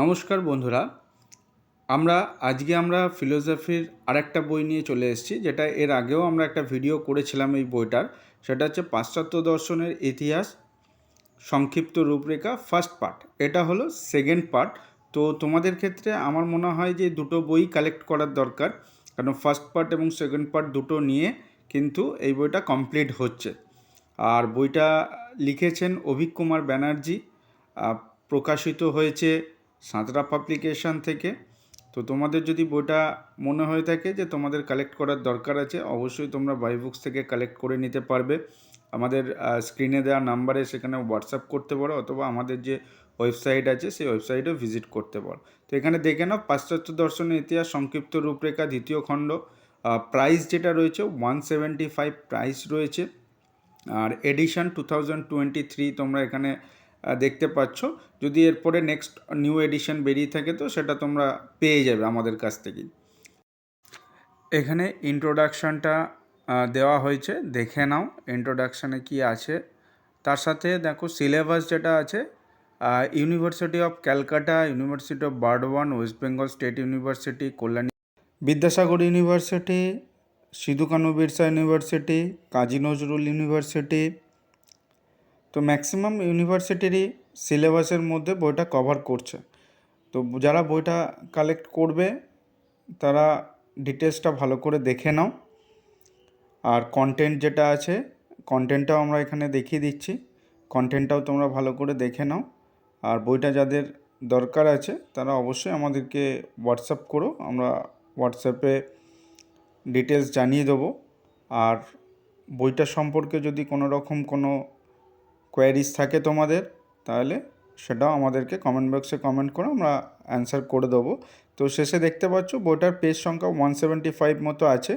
নমস্কার বন্ধুরা। আমরা, আজকে আমরা ফিলোসফির আরেকটা বই নিয়ে চলে এসেছি, যেটা এর আগেও আমরা একটা ভিডিও করেছিলাম এই বইটার। সেটা হচ্ছে পাশ্চাত্য দর্শনের ইতিহাস, সংক্ষিপ্ত রূপরেখা, ফার্স্ট পার্ট। এটা হলো সেকেন্ড পার্ট। তো তোমাদের ক্ষেত্রে আমার মনে হয় যে দুটো বই কালেক্ট করার দরকার, কারণ ফার্স্ট পার্ট এবং সেকেন্ড পার্ট দুটো নিয়ে কিন্তু এই বইটা কমপ্লিট হচ্ছে। আর বইটা লিখেছেন অভিক কুমার ব্যানার্জি প্রকাশিত হয়েছে সাঁতরা পাবলিকেশন থেকে, তো তোমাদের যদি বইটা মনে হয়ে থাকে যে তোমাদের কালেক্ট করার দরকার আছে, অবশ্যই তোমরা বাই বুকস থেকে কালেক্ট করে নিতে পারবে। আমাদের স্ক্রিনে দেওয়া নাম্বারে সেখানে হোয়াটসঅ্যাপ করতে পারো অথবা আমাদের যে ওয়েবসাইট আছে, সেই ওয়েবসাইটেও ভিজিট করতে পারো। তো এখানে দেখে নাও, পাশ্চাত্য দর্শনের ইতিহাস, সংক্ষিপ্ত রূপরেখা, দ্বিতীয় খণ্ড প্রাইস যেটা রয়েছে ওয়ান সেভেন্টি ফাইভ প্রাইস রয়েছে। আর edition two thousand twenty three তোমরা এখানে দেখতে পাচ্ছ। যদি এরপরে নেক্সট নিউ এডিশন বেরিয়ে থাকে তো সেটা তোমরা পেয়ে যাবে আমাদের কাছ থেকে এখানে ইন্ট্রোডাকশানটা দেওয়া হয়েছে। দেখে নাও ইন্ট্রোডাকশানে কি আছে। তার সাথে দেখো সিলেবাস যেটা আছে university of Calcutta university of Burdwan West Bengal state university Kalyani Vidyasagar university Sidho Kanhu Birsa university Kazi Nazrul university তো ম্যাক্সিমাম ইউনিভার্সিটিরই সিলেবাসের মধ্যে বইটা কভার করছে। তো যারা বইটা কালেক্ট করবে, তারা ডিটেলসটা ভালো করে দেখে নাও। আর কন্টেন্ট যেটা আছে কন্টেন্টটাও আমরা এখানে দেখিয়ে দিচ্ছি। কন্টেন্টটাও তোমরা ভালো করে দেখে নাও। আর বইটা যাদের দরকার আছে, তারা অবশ্যই আমাদেরকে হোয়াটসঅ্যাপ করো। আমরা হোয়াটসঅ্যাপে ডিটেলস জানিয়ে দেবো। আর বইটা সম্পর্কে যদি কোনো রকম কোনো কোয়ারিজ থাকে তোমাদের, তাহলে সেটাও আমাদেরকে কমেন্ট বক্সে কমেন্ট করো আমরা অ্যান্সার করে দেবো। তো শেষে দেখতে পাচ্ছ বইটার পেজ সংখ্যা ওয়ান সেভেন্টি ফাইভ মতো আছে।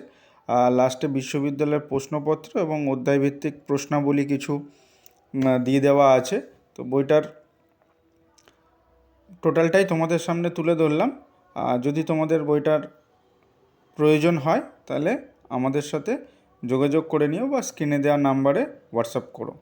আর লাস্টে বিশ্ববিদ্যালয়ের প্রশ্নপত্র এবং অধ্যায়ভিত্তিক প্রশ্নাবলী কিছু দিয়ে দেওয়া আছে। তো বইটার টোটালটাই তোমাদের সামনে তুলে ধরলাম। আর যদি তোমাদের বইটার প্রয়োজন হয়, তাহলে আমাদের সাথে যোগাযোগ করে নিও বা স্ক্রিনে দেওয়া নাম্বারে হোয়াটসঅ্যাপ করো।